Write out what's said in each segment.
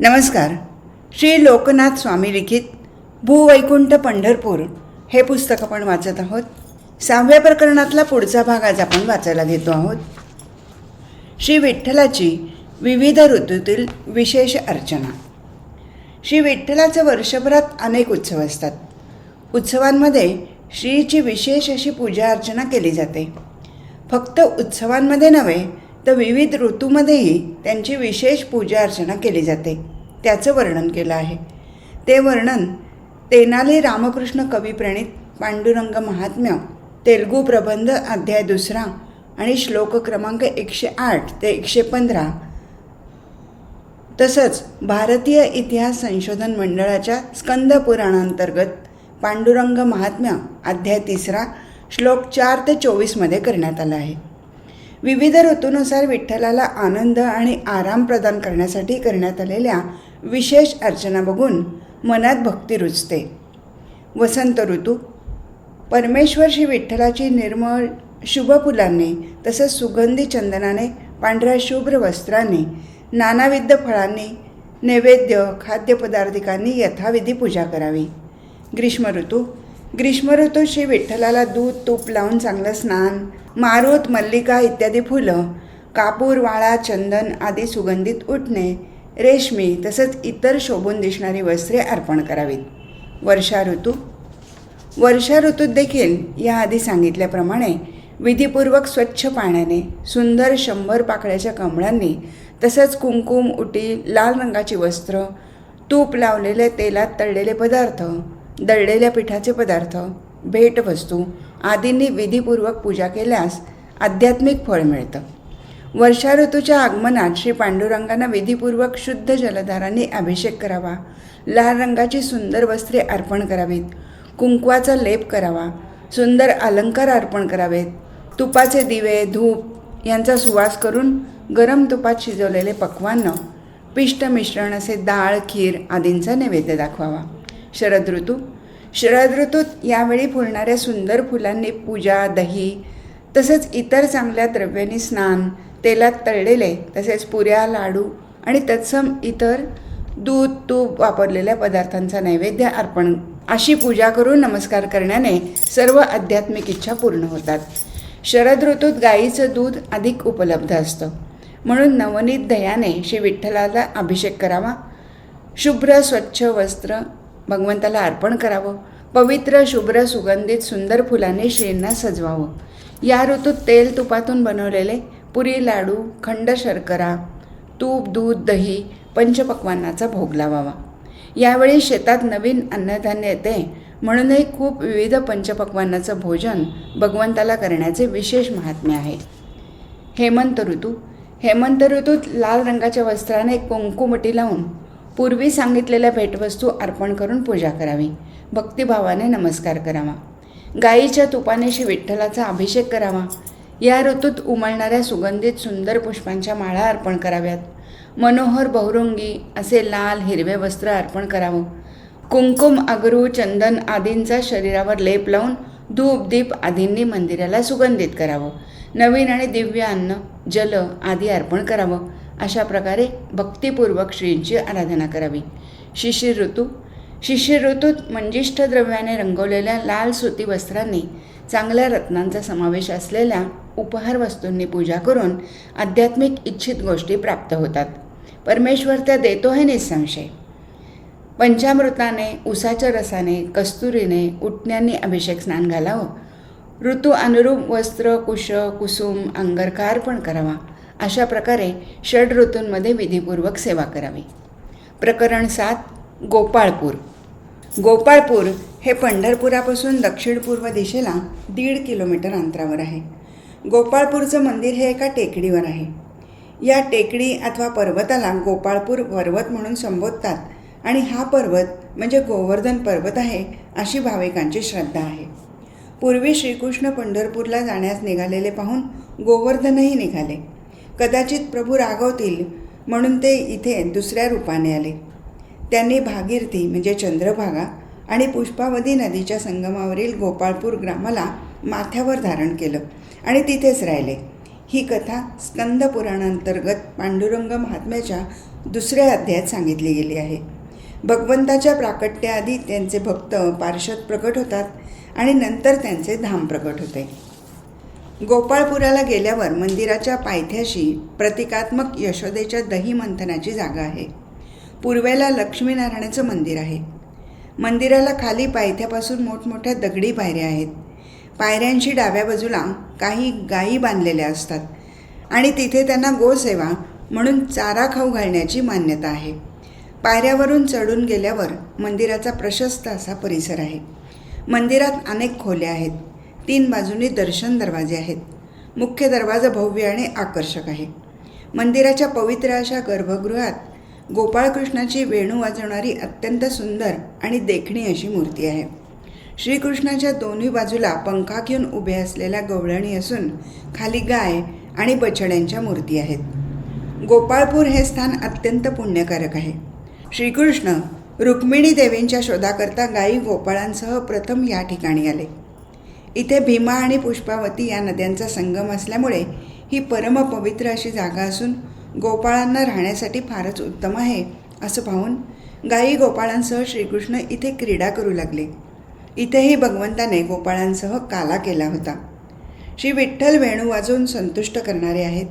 नमस्कार. श्री लोकनाथ स्वामी लिखित भूवैकुंठ पंढरपूर हे पुस्तक आपण वाचत आहोत. सहाव्या प्रकरणातला पुढचा भाग आज आपण वाचायला घेतो आहोत. श्री विठ्ठलाची विविध ऋतूतील विशेष अर्चना. श्री विठ्ठलाचं वर्षभरात अनेक उत्सव असतात. उत्सवांमध्ये श्रीची विशेष अशी पूजा अर्चना केली जाते. फक्त उत्सवांमध्ये नव्हे तर विविध ऋतूमध्येही त्यांची विशेष पूजा अर्चना केली जाते. त्याचं वर्णन केलं आहे. ते वर्णन तेनाली रामकृष्ण कविप्रणित पांडुरंग महात्म्य तेलगू प्रबंध अध्याय दुसरा आणि श्लोक क्रमांक एकशे आठ ते एकशे पंधरा तसंच भारतीय इतिहास संशोधन मंडळाच्या स्कंद पुराणांतर्गत पांडुरंग महात्म्य अध्याय तिसरा श्लोक चार ते चोवीसमध्ये करण्यात आला आहे. विविध ऋतूनुसार विठ्ठलाला आनंद आणि आराम प्रदान करण्यासाठी करण्यात आलेल्या विशेष अर्चना बघून मनात भक्ती रुजते. वसंत ऋतू. परमेश्वर श्री विठ्ठलाची निर्मळ शुभ फुलांनी तसंच सुगंधी चंदनाने पांढऱ्या शुभ्र वस्त्राने नानाविध फळांनी नैवेद्य खाद्यपदार्थिकांनी यथाविधी पूजा करावी. ग्रीष्म ऋतू. ग्रीष्म ऋतूशी श्री विठ्ठलाला दूध तूप लावून चांगलं स्नान मारुत मल्लिका इत्यादी फुलं कापूर वाळा चंदन आदी सुगंधित उठणे रेशमी तसंच इतर शोभून दिसणारी वस्त्रे अर्पण करावीत. वर्षा ऋतू. वर्षा ऋतूत देखील याआधी सांगितल्याप्रमाणे विधीपूर्वक स्वच्छ पाण्याने सुंदर शंभर पाकळ्याच्या कमळांनी तसंच कुंकुम उटी लाल रंगाची वस्त्र तूप लावलेले तेलात तळलेले पदार्थ दळलेल्या पिठाचे पदार्थ भेटवस्तू आदींनी विधीपूर्वक पूजा केल्यास आध्यात्मिक फळ मिळतं. वर्षा ऋतूच्या आगमनात श्री पांडुरंगांना विधीपूर्वक शुद्ध जलधारांनी अभिषेक करावा लाल रंगाची सुंदर वस्त्रे अर्पण करावीत कुंकवाचा लेप करावा सुंदर अलंकार अर्पण करावेत तुपाचे दिवे धूप यांचा सुवास करून गरम तुपात शिजवलेले पक्वान्न पिष्ट मिश्रण असे डाळ खीर आदींचा नैवेद्य दाखवावा. शरद ऋतू. शरद ऋतूत यावेळी फुलणाऱ्या सुंदर फुलांनी पूजा दही तसंच इतर चांगल्या द्रव्यांनी स्नान तेलात तळलेले तसेच पुऱ्या लाडू आणि तत्सम इतर दूध तूप वापरलेल्या पदार्थांचा नैवेद्य अर्पण अशी पूजा करून नमस्कार करण्याने सर्व आध्यात्मिक इच्छा पूर्ण होतात. शरद ऋतूत गाईचं दूध अधिक उपलब्ध असतं. म्हणून नवनीत दयाने श्री विठ्ठलाला अभिषेक करावा. शुभ्र स्वच्छ वस्त्र भगवंताला अर्पण करावं. पवित्र शुभ्र सुगंधित सुंदर फुलांनी श्रींना सजवावं. या ऋतूत तेल तुपातून बनवलेले पुरी लाडू खंड शर्करा तूप दूध दही पंचपक्वानाचा भोग लावावा. यावेळी शेतात नवीन अन्नधान्य येते. म्हणूनही खूप विविध पंचपक्वानाचं भोजन भगवंताला करण्याचे विशेष महात्म्य आहे. हेमंत ऋतू. हेमंत ऋतूत लाल रंगाच्या वस्त्राने कुंकुमटी लावून पूर्वी सांगितलेल्या भेटवस्तू अर्पण करून पूजा करावी. भक्तिभावाने नमस्कार करावा. गाईच्या तुपाने श्री विठ्ठलाचा अभिषेक करावा. या ऋतूत उमलणाऱ्या सुगंधित सुंदर पुष्पांच्या माळा अर्पण कराव्यात. मनोहर बहुरंगी असे लाल हिरवे वस्त्र अर्पण करावं. कुंकुम अगरू चंदन आदींचा शरीरावर लेप लावून धूप दीप आदींनी मंदिराला सुगंधित करावं. नवीन आणि दिव्य अन्न जल आदी अर्पण करावं. अशा प्रकारे भक्तिपूर्वक श्रींची आराधना करावी. शिशिर ऋतू शिशिर ऋतूत मंजिष्ठ द्रव्याने रंगवलेल्या लाल सुती वस्त्रांनी चांगल्या रत्नांचा समावेश असलेल्या उपहार वस्तूंनी पूजा करून आध्यात्मिक इच्छित गोष्टी प्राप्त होतात. परमेश्वर त्या देतो हे निसंशय. पंचामृताने उसाच्या रसाने कस्तुरीने उठण्यांनी अभिषेक स्नान घालावं. ऋतू अनुरूप वस्त्र कुश कुसुम अंगरकार अर्पण करावा. अशा प्रकारे षड ऋतूंमध्ये विधीपूर्वक सेवा करावी. प्रकरण सात गोपाळपूर. गोपाळपूर हे पंढरपुरापासून दक्षिण पूर्व दिशेला दीड किलोमीटर अंतरावर आहे. गोपाळपूरचं मंदिर हे एका टेकडीवर आहे. या टेकडी अथवा पर्वताला गोपाळपूर पर्वत म्हणून संबोधतात आणि हा पर्वत म्हणजे गोवर्धन पर्वत आहे अशी भाविकांची श्रद्धा आहे. पूर्वी श्रीकृष्ण पंढरपूरला जाण्यास निघालेले पाहून गोवर्धनही निघाले. कदाचित प्रभू रागवतील म्हणून ते इथे दुसऱ्या रूपाने आले. त्यांनी भागीरथी म्हणजे चंद्रभागा आणि पुष्पावती नदीच्या संगमावरील गोपाळपूर ग्रामाला माथ्यावर धारण केलं आणि तिथेच राहिले. ही कथा स्कंद पुराणांतर्गत पांडुरंग महात्म्याच्या दुसऱ्या अध्यायात सांगितली गेली आहे. भगवंताच्या प्राकट्याआधी त्यांचे भक्त पार्षद प्रकट होतात आणि नंतर त्यांचे धाम प्रकट होते. गोपाळपुराला गेल्यावर मंदिराच्या पायथ्याशी प्रतिकात्मक यशोदेच्या दही मंथनाची जागा आहे. पूर्वेला लक्ष्मीनारायणाचं मंदिर आहे. मंदिराला खाली पायथ्यापासून मोठमोठ्या दगडी पायऱ्या आहेत. पायऱ्यांशी डाव्या बाजूला काही गायी बांधलेल्या असतात आणि तिथे त्यांना गोसेवा म्हणून चारा खाऊ घालण्याची मान्यता आहे. पायऱ्यावरून चढून गेल्यावर मंदिराचा प्रशस्त असा परिसर आहे. मंदिरात अनेक खोल्या आहेत. तीन बाजूनी दर्शन दरवाजे आहेत. मुख्य दरवाजा भव्य आणि आकर्षक आहे. मंदिराच्या पवित्र अशा गर्भगृहात गोपाळकृष्णाची वेणू वाजवणारी अत्यंत सुंदर आणि देखणी अशी मूर्ती आहे. श्रीकृष्णाच्या दोन्ही बाजूला पंखा घेऊन उभे असलेल्या गवळणी असून खाली गाय आणि बछड्यांच्या मूर्ती आहेत. गोपाळपूर हे स्थान अत्यंत पुण्यकारक आहे. श्रीकृष्ण रुक्मिणी देवींच्या शोधाकरता गायी गोपाळांसह प्रथम या ठिकाणी आले. इथे भीमा आणि पुष्पावती या नद्यांचा संगम असल्यामुळे ही परमपवित्र अशी जागा असून गोपाळांना राहण्यासाठी फारच उत्तम आहे असं पाहून गायी गोपाळांसह श्रीकृष्ण इथे क्रीडा करू लागले. इथेही भगवंताने गोपाळांसह काला केला होता. श्री विठ्ठल वेणू वाजवून संतुष्ट करणारे आहेत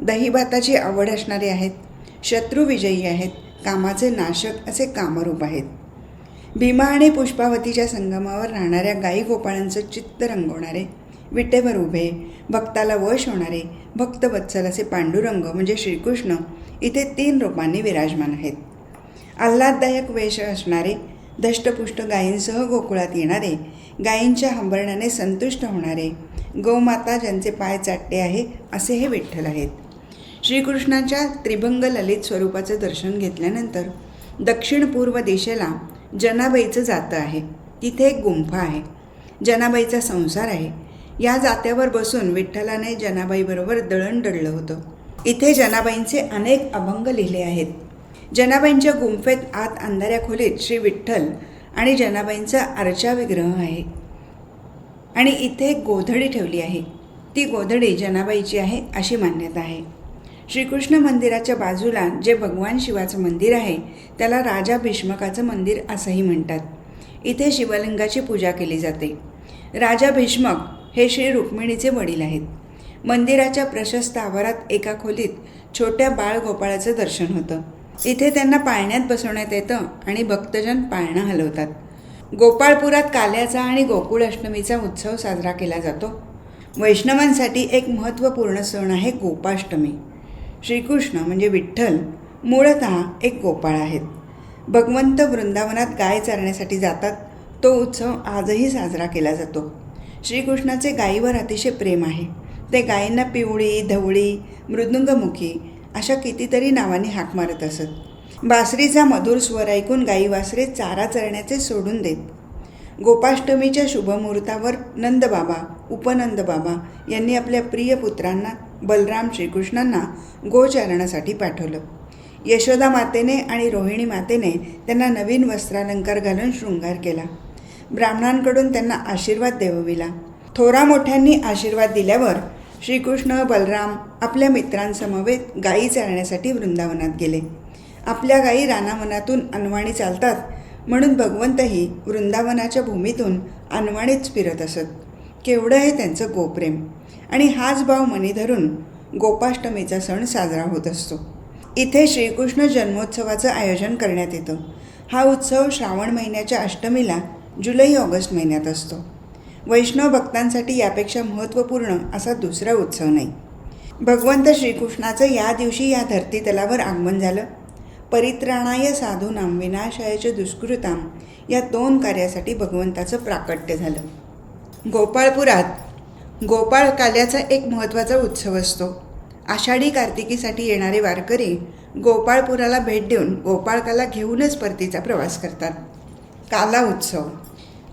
दहीभाताची आवड असणारे आहेत शत्रुविजयी आहेत कामाचे नाशक असे कामरूप आहेत. भीमा आणि पुष्पावतीच्या संगमावर राहणाऱ्या गायी गोपाळांचं चित्त रंगवणारे विटेवर उभे भक्ताला वश होणारे भक्तवत्सल असे पांडुरंग म्हणजे श्रीकृष्ण इथे तीन रूपांनी विराजमान आहेत. आल्हाददायक वेश असणारे धष्टपुष्ट गायींसह गोकुळात येणारे गायींच्या हंबरण्याने संतुष्ट होणारे गौमाता ज्यांचे पाय चाटते आहे असे हे विठ्ठल आहेत. श्रीकृष्णाच्या त्रिभंग ललित स्वरूपाचं दर्शन घेतल्यानंतर दक्षिण पूर्व दिशेला जनाबाईचं जातं आहे. तिथे एक गुंफा आहे. जनाबाईचा संसार आहे. या जात्यावर बसून विठ्ठलाने जनाबाईबरोबर दळण दळलं होतं. इथे जनाबाईंचे अनेक अभंग लिहिले आहेत. जनाबाईंच्या गुंफेत आत अंधाऱ्या खोलीत श्री विठ्ठल आणि जनाबाईंचा अर्चा विग्रह आहे. आणि इथे एक गोधडी ठेवली आहे. ती गोधडी जनाबाईची आहे अशी मान्यता आहे. श्रीकृष्ण मंदिराच्या बाजूला जे भगवान शिवाचं मंदिर आहे त्याला राजा भीष्मकाचं मंदिर असंही म्हणतात. इथे शिवलिंगाची पूजा केली जाते. राजा भीष्मक हे श्री रुक्मिणीचे वडील आहेत. मंदिराच्या प्रशस्त आवारात एका खोलीत छोट्या बाळगोपाळाचं दर्शन होतं. इथे त्यांना पाळण्यात बसवण्यात येतं आणि भक्तजन पाळणं हलवतात. गोपाळपुरात काल्याचा आणि गोकुळ अष्टमीचा उत्सव साजरा केला जातो. वैष्णवांसाठी एक महत्त्वपूर्ण सण आहे गोपाष्टमी. श्रीकृष्ण म्हणजे विठ्ठल मूळत एक गोपाळ आहेत. भगवंत वृंदावनात गाय चरण्यासाठी जातात. तो उत्सव आजही साजरा केला जातो. श्रीकृष्णाचे गायीवर अतिशय प्रेम आहे. ते गायींना पिवळी धवळी मृदुंगमुखी अशा कितीतरी नावांनी हाक मारत असत. बासरीचा मधुर स्वर ऐकून गाई वासरे चारा चरण्याचे सोडून देत. गोपाष्टमीच्या शुभमुहूर्तावर नंदबाबा उपनंद बाबा यांनी आपल्या प्रिय पुत्रांना बलराम श्रीकृष्णांना गोचारणासाठी पाठवलं. यशोदा मातेने आणि रोहिणी मातेने त्यांना नवीन वस्त्रालंकार घालून शृंगार केला. ब्राह्मणांकडून त्यांना आशीर्वाद देवविला. थोरा मोठ्यांनी आशीर्वाद दिल्यावर श्रीकृष्ण बलराम आपल्या मित्रांसमवेत गायी चालण्यासाठी वृंदावनात गेले. आपल्या गायी रानावनातून अनवाणी चालतात म्हणून भगवंतही वृंदावनाच्या भूमीतून अनवाणीच फिरत असत. केवढं हे त्यांचं गोप्रेम! आणि हाच भाव मनी धरून गोपाष्टमीचा सण साजरा होत असतो. इथे श्रीकृष्ण जन्मोत्सवाचं आयोजन करण्यात येतं. हा उत्सव श्रावण महिन्याच्या अष्टमीला जुलै ऑगस्ट महिन्यात असतो. वैष्णव भक्तांसाठी यापेक्षा महत्त्वपूर्ण असा दुसरा उत्सव नाही. भगवंत श्रीकृष्णाचं या दिवशी या धरतीतलावर आगमन झालं. परित्राणाय साधूनाम विनाशयाचे दुष्कृताम या दोन कार्यासाठी भगवंताचं प्राकट्य झालं. गोपाळपुरात गोपाळ काल्याचा एक महत्त्वाचा उत्सव असतो. आषाढी कार्तिकीसाठी येणारे वारकरी गोपाळपुराला भेट देऊन गोपाळकाला घेऊनच परतीचा प्रवास करतात. काला उत्सव.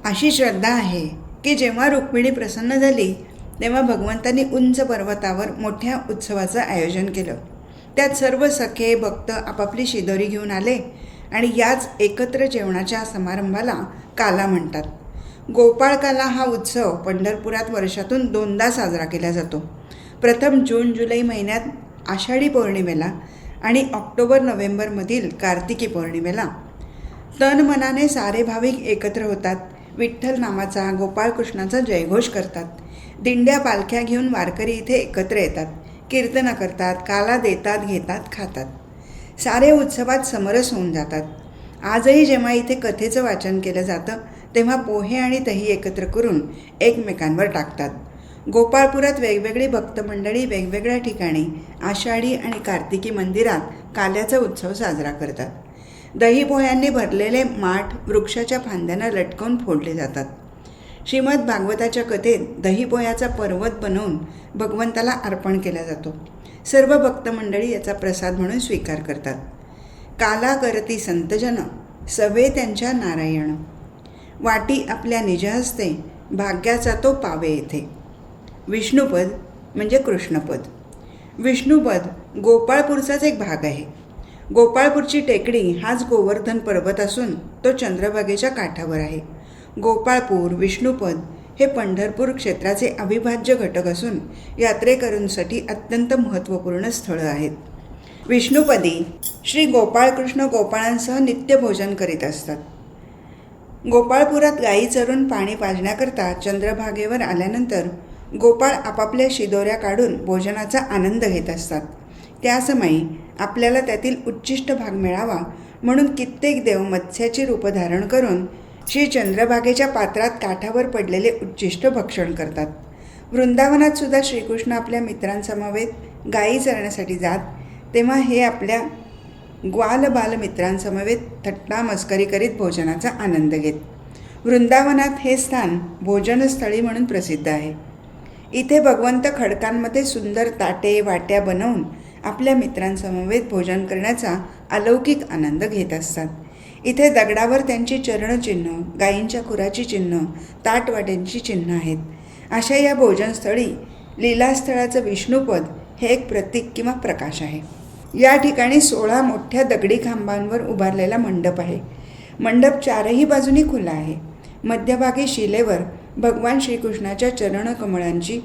अशी श्रद्धा आहे की जेव्हा रुक्मिणी प्रसन्न झाली तेव्हा भगवंतांनी उंच पर्वतावर मोठ्या उत्सवाचं आयोजन केलं. त्यात सर्व सखे भक्त आपापली शिदोरी घेऊन आले आणि याच एकत्र जेवणाच्या समारंभाला काला म्हणतात. गोपाळकाला हा उत्सव पंढरपुरात वर्षातून दोनदा साजरा केला जातो. प्रथम जून जुलै महिन्यात आषाढी पौर्णिमेला आणि ऑक्टोबर नोव्हेंबरमधील कार्तिकी पौर्णिमेला. तन मनाने सारे भाविक एकत्र होतात. विठ्ठल नामाचा गोपाळकृष्णाचा जयघोष करतात. दिंड्या पालख्या घेऊन वारकरी इथे एकत्र येतात. कीर्तनं करतात काला देतात घेतात खातात. सारे उत्सवात समरस होऊन जातात. आजही जेव्हा इथे कथेचं वाचन केलं जातं तेव्हा पोहे आणि दही एकत्र करून एकमेकांवर टाकतात. गोपाळपुरात वेगवेगळी भक्तमंडळी वेगवेगळ्या ठिकाणी आषाढी आणि कार्तिकी मंदिरात काल्याचा उत्सव साजरा करतात. दही पोह्यांनी भरलेले माठ वृक्षाच्या फांद्यांना लटकवून फोडले जातात. श्रीमद भागवताच्या कथेत दहीपोह्याचा पर्वत बनवून भगवंताला अर्पण केला जातो. सर्व भक्तमंडळी याचा प्रसाद म्हणून स्वीकार करतात. काला करती संतजन सवे त्यांच्या नारायण. वाटी आपल्या निजहस्ते भाग्याचा तो पावे येथे. विष्णुपद म्हणजे कृष्णपद. विष्णुपद गोपाळपूरचाच एक भाग आहे. गोपाळपूरची टेकडी हाच गोवर्धन पर्वत असून तो चंद्रभागेच्या काठावर आहे. गोपाळपूर विष्णुपद हे पंढरपूर क्षेत्राचे अविभाज्य घटक असून यात्रेकरूंसाठी अत्यंत महत्त्वपूर्ण स्थळं आहेत. विष्णुपदी श्री गोपाळकृष्ण गोपाळांसह नित्य भोजन करीत असतात. गोपाळपुरात गायी चरून पाणी पाजण्याकरता चंद्रभागेवर आल्यानंतर गोपाळ आपापल्या शिदोऱ्या काढून भोजनाचा आनंद घेत असतात. त्यासमयी आपल्याला त्यातील उच्चिष्ट भाग मिळावा म्हणून कित्येक देव मत्स्याची रूप धारण करून श्री चंद्रभागेच्या पात्रात काठावर पडलेले उच्चिष्ट भक्षण करतात. वृंदावनात सुद्धा श्रीकृष्ण आपल्या मित्रांसमवेत गायी चरण्यासाठी जात तेव्हा हे आपल्या ग्वाल बालमित्रांसमवेत थट्टा मस्करी करीत भोजनाचा आनंद घेत. वृंदावनात हे स्थान भोजनस्थळी म्हणून प्रसिद्ध आहे. इथे भगवंत खडकांमध्ये सुंदर ताटे वाट्या बनवून आपल्या मित्रांसमवेत भोजन करण्याचा अलौकिक आनंद घेत असतात. इथे दगडावर त्यांची चरणचिन्ह गायींच्या खुराची चिन्ह ताटवाट्यांची चिन्ह आहेत. अशा या भोजनस्थळी लीलास्थळाचं विष्णुपद हे एक प्रतीक किंवा प्रकाश आहे. या ठिकाणी सोळा मोठ्या दगडी खांबांवर उभारलेला मंडप आहे. मंडप चारही बाजूनी खुला आहे. मध्यभागी शिलेवर भगवान श्रीकृष्णाच्या चरणकमळांची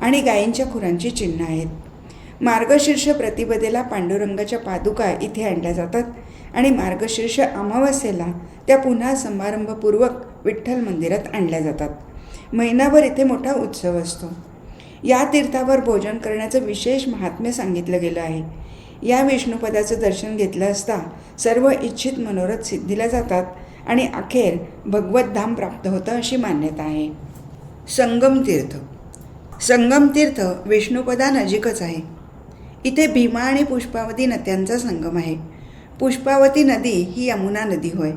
आणि गायींच्या खुरांची चिन्ह आहेत. मार्गशीर्ष प्रतिपदेला पांडुरंगाच्या पादुका इथे आणल्या जातात आणि मार्गशीर्ष अमावस्येला त्या पुन्हा समारंभपूर्वक विठ्ठल मंदिरात आणल्या जातात. महिनाभर इथे मोठा उत्सव असतो. या तीर्थावर भोजन करण्याचं विशेष महात्म्य सांगितलं गेलं आहे. या विष्णुपदाचं दर्शन घेतलं असता सर्व इच्छित मनोरथ सिद्धीला जातात आणि अखेर भगवतधाम प्राप्त होतं अशी मान्यता आहे. संगम तीर्थ. संगम तीर्थ आहे. इथे भीमा आणि पुष्पावती नद्यांचा संगम आहे. पुष्पावती नदी ही यमुना नदी होय.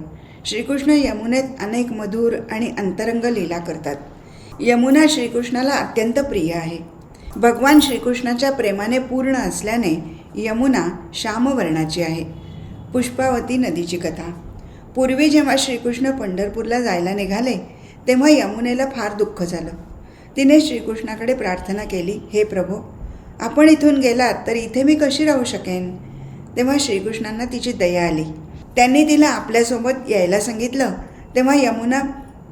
श्रीकृष्ण यमुनेत अनेक मधुर आणि अंतरंग लीला करतात. यमुना श्रीकृष्णाला अत्यंत प्रिय आहे. भगवान श्रीकृष्णाच्या प्रेमाने पूर्ण असल्याने यमुना श्यामवर्णाची आहे. पुष्पावती नदीची कथा. पूर्वी जेव्हा श्रीकृष्ण पंढरपूरला जायला निघाले तेव्हा यमुनेला फार दुःख झालं. तिने श्रीकृष्णाकडे प्रार्थना केली हे प्रभू आपण इथून गेलात तर इथे मी कशी राहू शकेन? तेव्हा श्रीकृष्णांना तिची दया आली. त्यांनी तिला आपल्यासोबत यायला सांगितलं. तेव्हा यमुना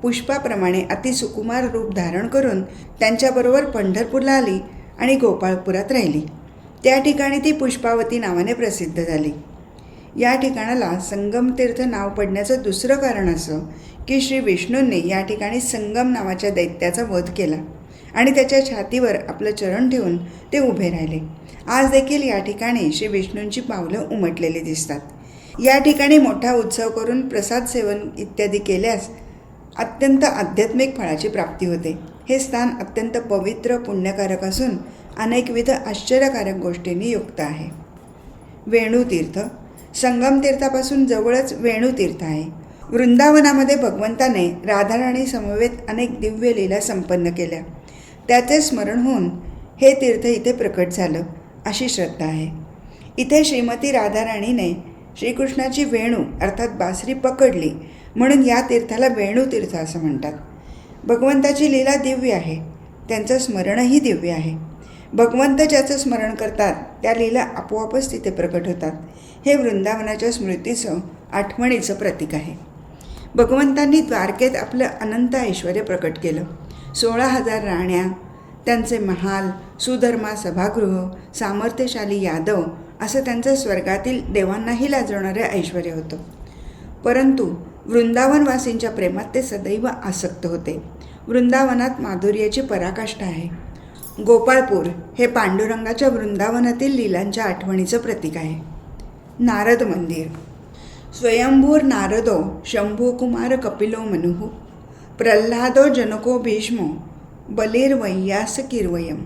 पुष्पाप्रमाणे अतिसुकुमार रूप धारण करून त्यांच्याबरोबर पंढरपूरला आली आणि गोपाळपुरात राहिली. त्या ठिकाणी ती पुष्पावती नावाने प्रसिद्ध झाली. या ठिकाणाला संगमतीर्थ नाव पडण्याचं दुसरं कारण असं की श्री विष्णूंनी या ठिकाणी संगम नावाच्या दैत्याचा वध केला आणि त्याच्या छातीवर आपलं चरण ठेवून ते उभे राहिले. आज देखील या ठिकाणी श्री विष्णूंची पावलं उमटलेली दिसतात. या ठिकाणी मोठा उत्सव करून प्रसाद सेवन इत्यादी केल्यास अत्यंत आध्यात्मिक फळाची प्राप्ती होते. हे स्थान अत्यंत पवित्र पुण्यकारक असून अनेकविध आश्चर्यकारक गोष्टींनी युक्त आहे. वेणूतीर्थ. संगम तीर्थापासून जवळच वेणूतीर्थ आहे. वृंदावनामध्ये भगवंताने राधाराणी समवेत अनेक दिव्य लीला संपन्न केल्या. त्याचे स्मरण होऊन हे तीर्थ इथे प्रकट झालं अशी श्रद्धा आहे. इथे श्रीमती राधाराणीने श्रीकृष्णाची वेणू अर्थात बासरी पकडली. म्हणून या तीर्थाला वेणूतीर्थ असं म्हणतात. भगवंताची लीला दिव्य आहे. त्यांचं स्मरणही दिव्य आहे. भगवंत ज्याचं स्मरण करतात त्या लीला आपोआपच तिथे प्रकट होतात. हे वृंदावनाच्या स्मृतीचं आठवणीचं प्रतीक आहे. भगवंतांनी द्वारकेत आपलं अनंत ऐश्वर प्रकट केलं. सोळा हजार राण्या त्यांचे महाल सुधर्मा सभागृह सामर्थ्यशाली यादव असं त्यांचं स्वर्गातील देवांनाही लाजवणारे ऐश्वर होतं. परंतु वृंदावनवासींच्या प्रेमात ते सदैव आसक्त होते. वृंदावनात माधुर्याची पराकाष्ठा आहे. गोपाळपूर हे पांडुरंगाच्या वृंदावनातील लीलांच्या आठवणीचं प्रतीक आहे. नारद मंदिर. स्वयंभूर नारदो शंभूकुमार कपिलो मनुः प्रल्हादो जनको भीष्मो बलिर्वय्यास किर्वयम।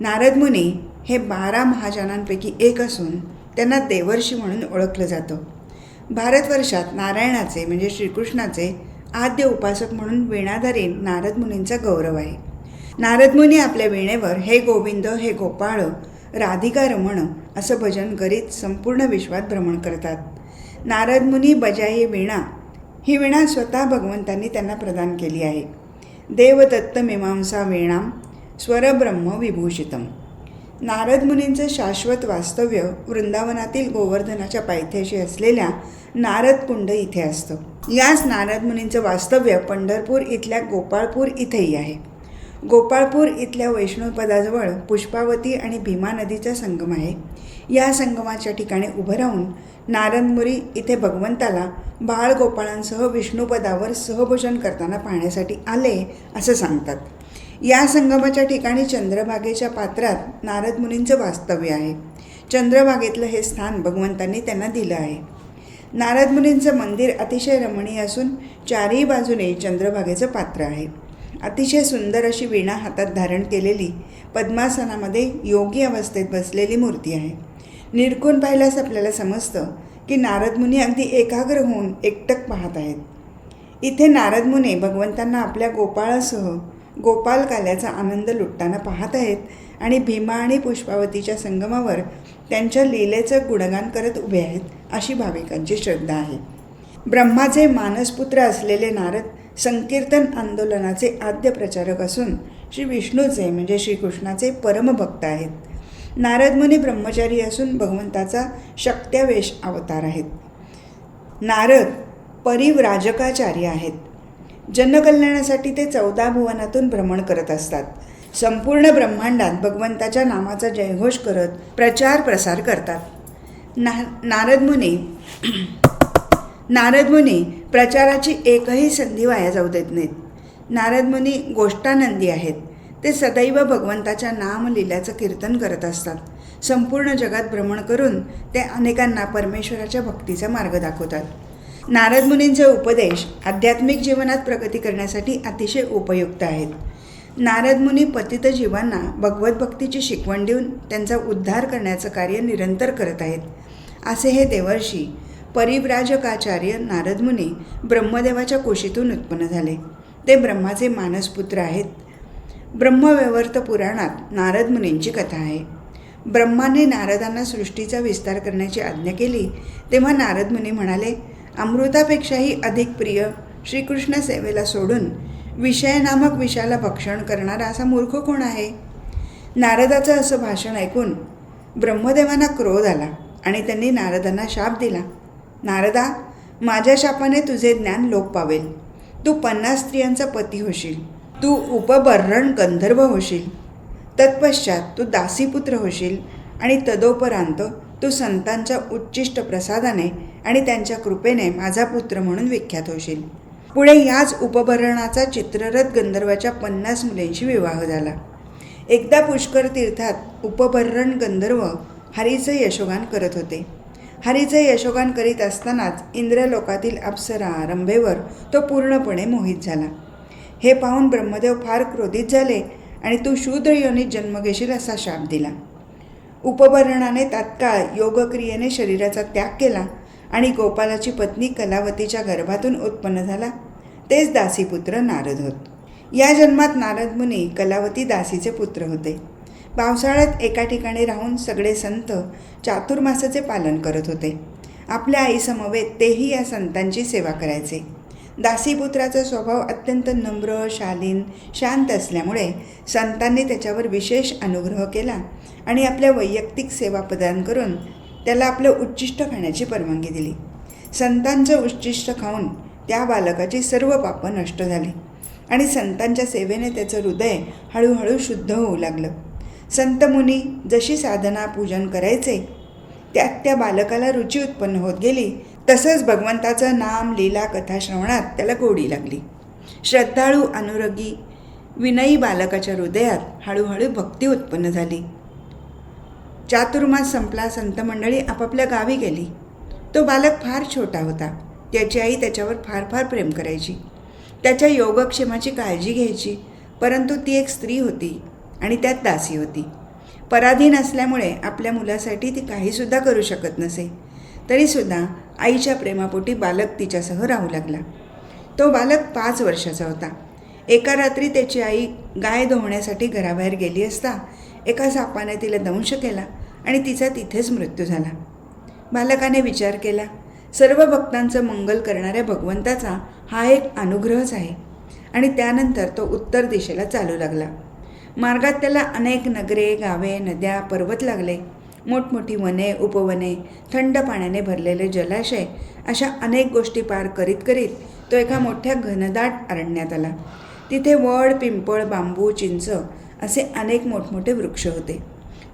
नारद मुनी हे बारा महाजनांपैकी एक असून त्यांना देवर्षी म्हणून ओळखलं जातं. भारतवर्षात नारायणाचे म्हणजे श्रीकृष्णाचे आद्य उपासक म्हणून वीणाधारी नारद मुनींचा गौरव आहे. नारदमुनी आपल्या वीणेवर हे गोविंद हे गोपाळ राधिका रमण असं भजन करीत संपूर्ण विश्वात भ्रमण करतात. नारदमुनी बजाई वीणा ही वीणा स्वतः भगवंतांनी त्यांना प्रदान केली आहे. देवदत्त मीमांसा वीणाम स्वरब्रह्म विभूषितम. नारद मुनींचं शाश्वत वास्तव्य वृंदावनातील गोवर्धनाच्या पायथ्याशी असलेल्या नारदकुंड इथे असतं. याच नारद मुनींचं वास्तव्य पंढरपूर इथल्या गोपाळपूर इथेही आहे. गोपाळपूर इथल्या वैष्णवपदाजवळ पुष्पावती आणि भीमा नदीचा संगम आहे. या संगमाच्या ठिकाणी उभं राहून नारदमुरी इथे भगवंताला बाळगोपाळांसह विष्णुपदावर सहभोजन करताना पाहण्यासाठी आले असं सांगतात. या संगमाच्या ठिकाणी चंद्रभागेच्या पात्रात नारद मुनींचं वास्तव्य आहे. चंद्रभागेतलं हे स्थान भगवंतांनी त्यांना दिलं आहे. नारद मुनींचं मंदिर अतिशय रमणीय असून चारही बाजूने चंद्रभागेचं पात्र आहे. अतिशय सुंदर अशी वीणा हातात धारण केलेली पद्मासनामध्ये योगी अवस्थेत बसलेली मूर्ती आहे. निरकून पाहिल्यास आपल्याला समजतं की नारदमुनी अगदी एकाग्र होऊन एकटक पाहत आहेत. इथे नारदमुने भगवंतांना आपल्या गोपाळासह गोपाल काल्याचा आनंद लुटताना पाहत आहेत आणि भीमा आणि पुष्पावतीच्या संगमावर त्यांच्या लीलेचं गुणगान करत उभे आहेत अशी भाविकांची श्रद्धा आहे. ब्रह्माचे मानसपुत्र असलेले नारद संकीर्तन आंदोलनाचे आद्य प्रचारक असून श्री विष्णूचे म्हणजे श्रीकृष्णाचे परमभक्त आहेत. नारदमुनी ब्रह्मचारी असून भगवंताचा शक्त्यावेश अवतार आहेत. नारद परिव्राजकाचार्य आहेत. जनकल्याणासाठी ते चौदा भुवनातून भ्रमण करत असतात. संपूर्ण ब्रह्मांडात भगवंताच्या नामाचा जयघोष करत प्रचार प्रसार करतात. ना नारदमुनी नारदमुनी प्रचाराची एकही संधी वाया जाऊ देत नाहीत. नारद मुनी गोष्टानंदी आहेत. ते सदैव भगवंताच्या नामलील्याचं कीर्तन करत असतात. संपूर्ण जगात भ्रमण करून ते अनेकांना परमेश्वराच्या भक्तीचा मार्ग दाखवतात. नारद मुनींचे उपदेश आध्यात्मिक जीवनात प्रगती करण्यासाठी अतिशय उपयुक्त आहेत. नारद मुनी पतित जीवांना भगवत भक्तीची शिकवण देऊन त्यांचा उद्धार करण्याचं कार्य निरंतर करत आहेत. असे हे देवर्षी परिव्राजकाचार्य नारदमुनी ब्रह्मदेवाच्या कुशीतून उत्पन्न झाले. ते ब्रह्माचे मानसपुत्र आहेत. ब्रह्मव्यवर्त पुराणात नारद मुनींची कथा आहे. ब्रह्माने नारदांना सृष्टीचा विस्तार करण्याची आज्ञा केली तेव्हा नारद मुनी म्हणाले अमृतापेक्षाही अधिक प्रिय श्रीकृष्ण सेवेला सोडून विषय नामक भक्षण करणारा असा मूर्ख कोण आहे? नारदाचं असं भाषण ऐकून ब्रह्मदेवांना क्रोध आला आणि त्यांनी नारदांना शाप दिला. नारदा माझ्या शापाने तुझे ज्ञान लोप पावेल. तू पन्नास स्त्रियांचा पती होशील. तू उपबर्रण गंधर्व होशील. तत्पश्चात तू दासीपुत्र होशील आणि तदोपरांत तू संतांच्या उच्चिष्ट प्रसादाने आणि त्यांच्या कृपेने माझा पुत्र म्हणून विख्यात होशील. पुढे याच उपभरणाचा चित्ररथ गंधर्वाच्या पन्नास मुलींशी विवाह झाला. एकदा पुष्कर तीर्थात उपभरण गंधर्व हरीचं यशोगान करत होते. हरीचे यशोगान करीत असतानाच इंद्रलोकातील अप्सरा रंभेवर तो पूर्णपणे मोहित झाला. हे पाहून ब्रह्मदेव फार क्रोधित झाले आणि तू शूद्र योनीत जन्म घेशील असा शाप दिला. उपभरणाने तात्काळ योगक्रियेने शरीराचा त्याग केला आणि गोपालाची पत्नी कलावतीच्या गर्भातून उत्पन्न झाला. तेच दासीपुत्र नारद होत. या जन्मात नारद मुनी कलावती दासीचे पुत्र होते. पावसाळ्यात एका ठिकाणी राहून सगळे संत चातुर्मासाचे पालन करत होते. आपल्या आईसमवेत तेही या संतांची सेवा करायचे. दासीपुत्राचा स्वभाव अत्यंत नम्र शालीन शांत असल्यामुळे संतांनी त्याच्यावर विशेष अनुग्रह केला आणि आपल्या वैयक्तिक सेवा प्रदान करून त्याला आपलं उच्चिष्ट खाण्याची परवानगी दिली. संतांचं उच्चिष्ट खाऊन त्या बालकाची सर्व पापं नष्ट झाली आणि संतांच्या सेवेने त्याचं हृदय हळूहळू शुद्ध होऊ लागलं. संतमुनी जशी साधना पूजन करायचे त्यात त्या बालकाला रुची उत्पन्न होत गेली. तसंच भगवंताचं नाम लीला कथा श्रवणात त्याला गोडी लागली. श्रद्धाळू अनुरगी विनयी बालकाच्या हृदयात हळूहळू भक्ती उत्पन्न झाली. चातुर्मास संपला संत मंडळी आपापल्या गावी गेली. तो बालक फार छोटा होता. त्याची आई त्याच्यावर फार फार प्रेम करायची. त्याच्या योगक्षेमाची काळजी घ्यायची परंतु ती एक स्त्री होती. आणि त्यात दासी होती. पराधीन असल्यामुळे आपल्या मुलासाठी ती काहीसुद्धा करू शकत नसे. तरीसुद्धा आईच्या प्रेमापोटी बालक तिच्यासह राहू लागला. तो बालक पाच वर्षाचा होता. एका रात्री त्याची आई गाय धुवण्यासाठी घराबाहेर गेली असता एका सापाने तिला दंश केला आणि तिचा तिथेच मृत्यू झाला. बालकाने विचार केला सर्व भक्तांचं मंगल करणाऱ्या भगवंताचा हा एक अनुग्रहच आहे. आणि त्यानंतर तो उत्तर दिशेला चालू लागला. मार्गात त्याला अनेक नगरे गावे नद्या पर्वत लागले. मोठमोठी वने उपवने थंड पाण्याने भरलेले जलाशय अशा अनेक गोष्टी पार करीत करीत तो एका मोठ्या घनदाट अरण्यात आला. तिथे वड पिंपळ बांबू चिंच असे अनेक मोठमोठे वृक्ष होते.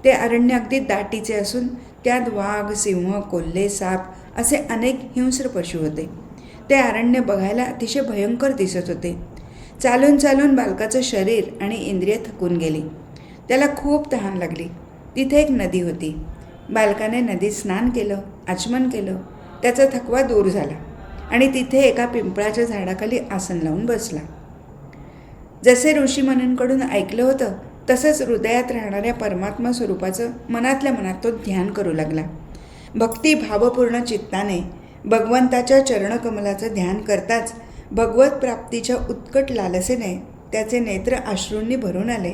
ते अरण्य अगदी दाटीचे असून त्यात वाघ सिंह कोल्हे साप असे अनेक हिंस्र पशु होते. ते अरण्य बघायला अतिशय भयंकर दिसत होते. चालून चालून बालकाचं शरीर आणि इंद्रिय थकून गेली. त्याला खूप तहान लागली. तिथे एक नदी होती. बालकाने नदीत स्नान केलं आचमन केलं. त्याचा थकवा दूर झाला आणि तिथे एका पिंपळाच्या झाडाखाली आसन लावून बसला. जसे ऋषीमुनींकडून ऐकलं होतं तसंच हृदयात राहणाऱ्या परमात्मा स्वरूपाचं मनातल्या मनात तो ध्यान करू लागला. भक्ती भावपूर्ण चित्ताने भगवंताच्या चरणकमलाचं ध्यान करताच भगवत प्राप्तीच्या उत्कट लालसेने त्याचे नेत्र अश्रूंनी भरून आले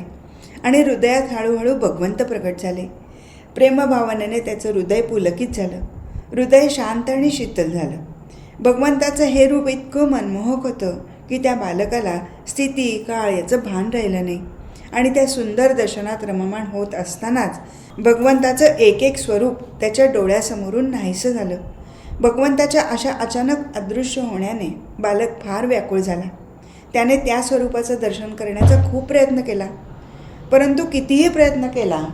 आणि हृदयात हळूहळू भगवंत प्रकट झाले. प्रेमभावनेने त्याचं हृदय पुलकित झालं. हृदय शांत आणि शीतल झालं. भगवंताचं हे रूप इतकं मनमोहक होतं की त्या बालकाला स्थिती काळ याचं भान राहिलं नाही. आणि त्या सुंदर दर्शनात रममाण होत असतानाच भगवंताचं एक एक स्वरूप त्याच्या डोळ्यासमोरून नाहीसं झालं. भगवंताच्या अशा अचानक अदृश्य होण्याने बालक फार व्याकुळ झाला. त्याने त्या स्वरूपाचं दर्शन करण्याचा खूप प्रयत्न केला. परंतु कितीही प्रयत्न केला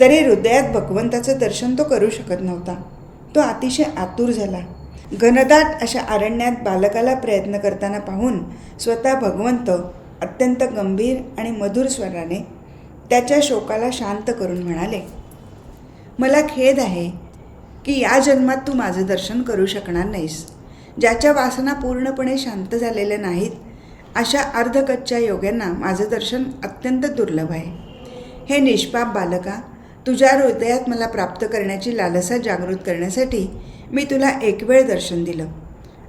तरी हृदयात भगवंताचं दर्शन तो करू शकत नव्हता. तो अतिशय आतुर झाला. घनदाट अशा अरण्यात बालकाला प्रयत्न करताना पाहून स्वतः भगवंत अत्यंत गंभीर आणि मधुर स्वराने त्याच्या शोकाला शांत करून म्हणाले मला खेद आहे की या जन्मात तू माझं दर्शन करू शकणार नाहीस. ज्याच्या वासना पूर्णपणे शांत झालेल्या नाहीत अशा अर्धकच्च्या योग्यांना माझं दर्शन अत्यंत दुर्लभ आहे. हे निष्पाप बालका तुझ्या हृदयात मला प्राप्त करण्याची लालसा जागृत करण्यासाठी मी तुला एक वेळ दर्शन दिलं.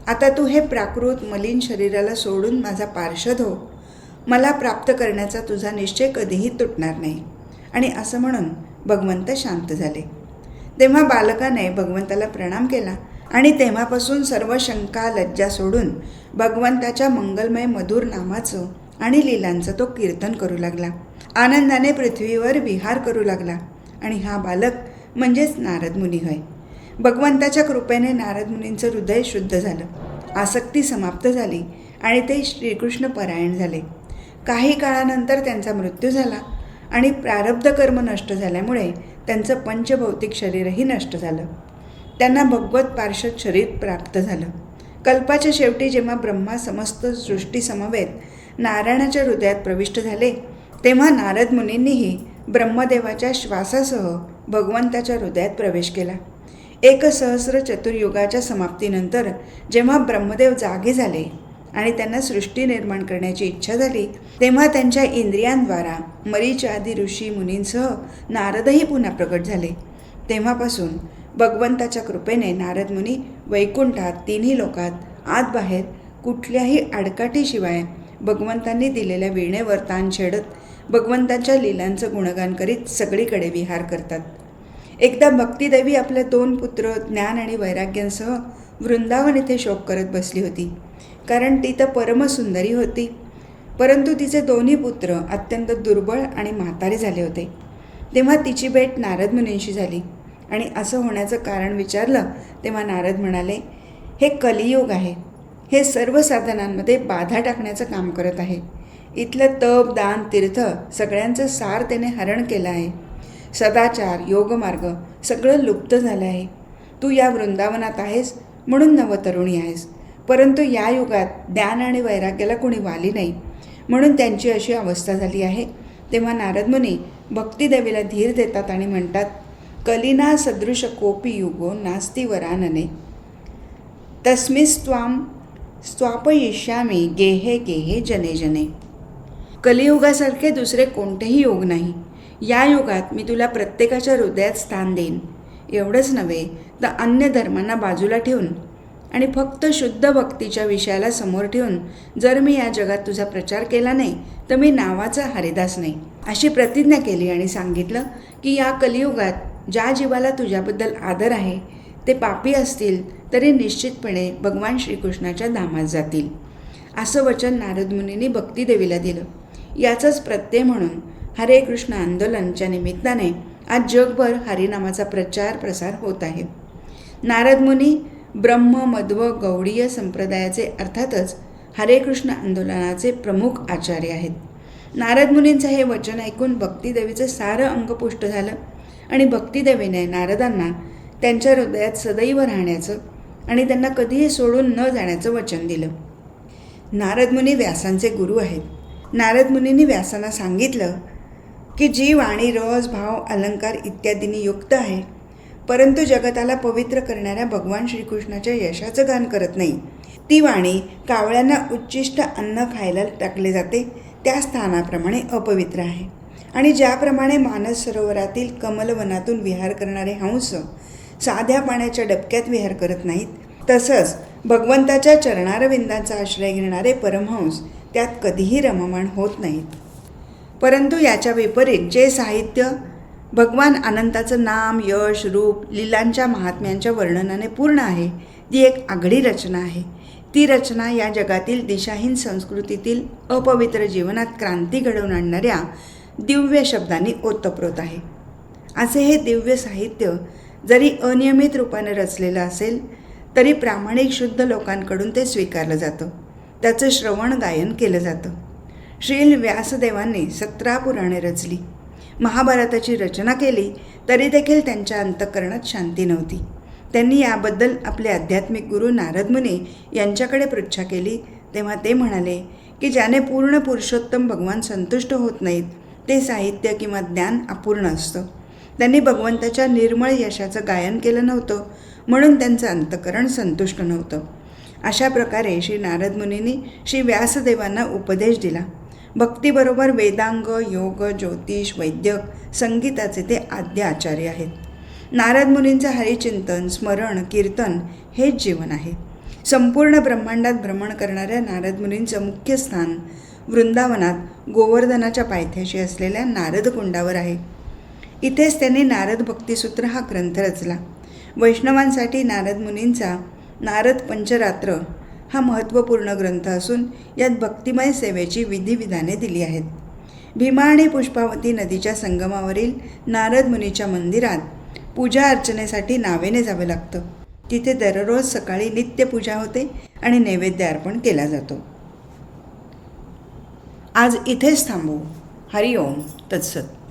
आता तू हे प्राकृत मलिन शरीराला सोडून माझा पार्षद हो. मला प्राप्त करण्याचा तुझा निश्चय कधीही तुटणार नाही. आणि असं म्हणून भगवंत शांत झाले. तेव्हा बालकाने भगवंताला प्रणाम केला आणि तेव्हापासून सर्व शंका लज्जा सोडून भगवंताच्या मंगलमय मधुर नामाचं आणि लीलांचं तो कीर्तन करू लागला. आनंदाने पृथ्वीवर विहार करू लागला. आणि हा बालक म्हणजेच नारद मुनी होय. भगवंताच्या कृपेने नारद मुनींचं हृदय शुद्ध झालं. आसक्ती समाप्त झाली आणि ते श्रीकृष्ण परायण झाले. काही काळानंतर त्यांचा मृत्यू झाला आणि प्रारब्ध कर्म नष्ट झाल्यामुळे त्यांचं पंचभौतिक शरीरही नष्ट झालं. त्यांना भगवत पार्षद शरीर प्राप्त झालं. कल्पाच्या शेवटी जेव्हा ब्रह्मा समस्त सृष्टीसमवेत नारायणाच्या हृदयात प्रविष्ट झाले तेव्हा नारद मुनींनीही ब्रह्मदेवाच्या श्वासासह भगवंताच्या हृदयात प्रवेश केला. एक सहस्र चतुर्युगाच्या समाप्तीनंतर जेव्हा ब्रह्मदेव जागे झाले आणि त्यांना सृष्टी निर्माण करण्याची इच्छा झाली. तेव्हा त्यांच्या इंद्रियांद्वारा मरीच आदी ऋषी मुनींसह नारदही पुन्हा प्रकट झाले. तेव्हापासून भगवंताच्या कृपेने नारद मुनी वैकुंठात तिन्ही लोकात आत बाहेर कुठल्याही आडकाठीशिवाय भगवंतांनी दिलेल्या वीणेवर ताण छेडत भगवंतांच्या लीलांचं गुणगान करीत सगळीकडे विहार करतात. एकदा भक्तिदेवी आपल्या दोन पुत्र ज्ञान आणि वैराग्यांसह वृंदावन येथे शोक करत बसली होती. कारण ती तर परमसुंदरी होती. परंतु तिचे दोन्ही पुत्र अत्यंत दुर्बळ आणि म्हातारे झाले होते. तेव्हा तिची भेट नारद मुनींशी झाली आणि असं होण्याचं कारण विचारलं तेव्हा नारद म्हणाले हे कलियुग आहे. हे सर्व साधनांमध्ये बाधा टाकण्याचं काम करत आहे. इथलं तप दान तीर्थ सगळ्यांचं सार त्याने हरण केलं आहे. सदाचार योगमार्ग सगळं लुप्त झालं आहे. तू या वृंदावनात आहेस म्हणून नवतरुणी आहेस. परंतु या युगात ज्ञान आणि वैराग्याला कोणी वाली नाही. म्हणून त्यांची अशी अवस्था झाली आहे. तेव्हा नारद मुनी भक्तिदेवीला धीर देतात आणि म्हणतात कलिना सदृश कोपी युगो नास्ती वरानने. तस्मिस्त्वाम स्वापयिष्यामी गेहे गेहे जने जने. कलियुगासारखे दुसरे कोणतेही योग नाही. या युगात मी तुला प्रत्येकाच्या हृदयात स्थान देईन. एवढंच नव्हे तर अन्य धर्मांना बाजूला ठेवून आणि फक्त शुद्ध भक्तीच्या विषयाला समोर ठेवून जर मी या जगात तुझा प्रचार केला नाही तर मी नावाचा हरिदास नाही. अशी प्रतिज्ञा केली आणि सांगितलं की या कलियुगात ज्या जीवाला तुझ्याबद्दल आदर आहे ते पापी असतील तरी निश्चितपणे भगवान श्रीकृष्णाच्या धामात जातील. असं वचन नारद मुनींनी भक्तिदेवीला दिलं. याचाच प्रत्यय म्हणून हरे कृष्ण आंदोलनच्या निमित्ताने आज जगभर हरिनामाचा प्रचार प्रसार होत आहे. नारद मुनी ब्रह्म मध्व गौडीय संप्रदायाचे अर्थातच हरे कृष्ण आंदोलनाचे प्रमुख आचार्य आहेत. नारद मुनींचं हे वचन ऐकून भक्तिदेवीचं सारं अंग पुष्ट झालं आणि भक्तिदेवीने नारदांना त्यांच्या हृदयात सदैव राहण्याचं आणि त्यांना कधीही सोडून न जाण्याचं वचन दिलं. नारद मुनी व्यासांचे गुरु आहेत. नारद मुनींनी व्यासांना सांगितलं की जी वाणी रस भाव अलंकार इत्यादींनी युक्त आहे. परंतु जगताला पवित्र करणाऱ्या भगवान श्रीकृष्णाच्या यशाचं गान करत नाही. ती वाणी कावळ्यांना उच्चिष्ट अन्न खायला टाकले जाते त्या स्थानाप्रमाणे अपवित्र आहे. आणि ज्याप्रमाणे मानस सरोवरातील कमलवनातून विहार करणारे हंस साध्या पाण्याच्या डबक्यात विहार करत नाहीत तसंच भगवंताच्या चरणारविंदांचा आश्रय घेणारे परमहंस त्यात कधीही रममाण होत नाहीत. परंतु याच्या विपरीत जे साहित्य भगवान आनंदाचं नाम यश रूप लीलांच्या महात्म्यांच्या वर्णनाने पूर्ण आहे. ती एक आघडी रचना आहे. ती रचना या जगातील दिशाहीन संस्कृतीतील अपवित्र जीवनात क्रांती घडवून आणणाऱ्या दिव्य शब्दांनी ओतप्रोत आहे. असे हे दिव्य साहित्य जरी अनियमित रूपाने रचलेलं असेल तरी प्रामाणिक शुद्ध लोकांकडून ते स्वीकारलं जातं. त्याचं श्रवण गायन केलं जातं. श्रील व्यासदेवांनी सतरा पुराणे रचली. महाभारताची रचना केली तरी देखील त्यांच्या अंतःकरणात शांती नव्हती. त्यांनी याबद्दल आपले आध्यात्मिक गुरु नारद मुनी यांच्याकडे पृच्छा केली. तेव्हा ते म्हणाले की ज्याने पूर्ण पुरुषोत्तम भगवान संतुष्ट होत नाहीत ते साहित्य किंवा ज्ञान अपूर्ण असतं. त्यांनी भगवंताच्या निर्मळ यशाचं गायन केलं नव्हतं म्हणून त्यांचं अंतकरण संतुष्ट नव्हतं. अशा प्रकारे श्री नारद मुनींनी श्री व्यासदेवांना उपदेश दिला. भक्तीबरोबर वेदांग योग ज्योतिष वैद्यक संगीताचे ते आद्य आचार्य आहेत. नारद मुनींचे हरिचिंतन स्मरण कीर्तन हेच जीवन आहे. संपूर्ण ब्रह्मांडात भ्रमण करणाऱ्या नारद मुनींचं मुख्य स्थान वृंदावनात गोवर्धनाच्या पायथ्याशी असलेल्या नारद कुंडावर आहे. इथेच त्यांनी नारद भक्तिसूत्र हा ग्रंथ रचला. वैष्णवांसाठी नारद मुनींचा नारद पंचरात्र हा महत्त्वपूर्ण ग्रंथ असून यात भक्तिमय सेवेची विधिविधाने दिली आहेत. भीमा आणि पुष्पावती नदीच्या संगमावरील नारद मुनीच्या मंदिरात पूजा अर्चनेसाठी नावेने जावे लागतं. तिथे दररोज सकाळी नित्यपूजा होते आणि नैवेद्य अर्पण केला जातो. आज इथेच थांबू. हरिओम तत्सत.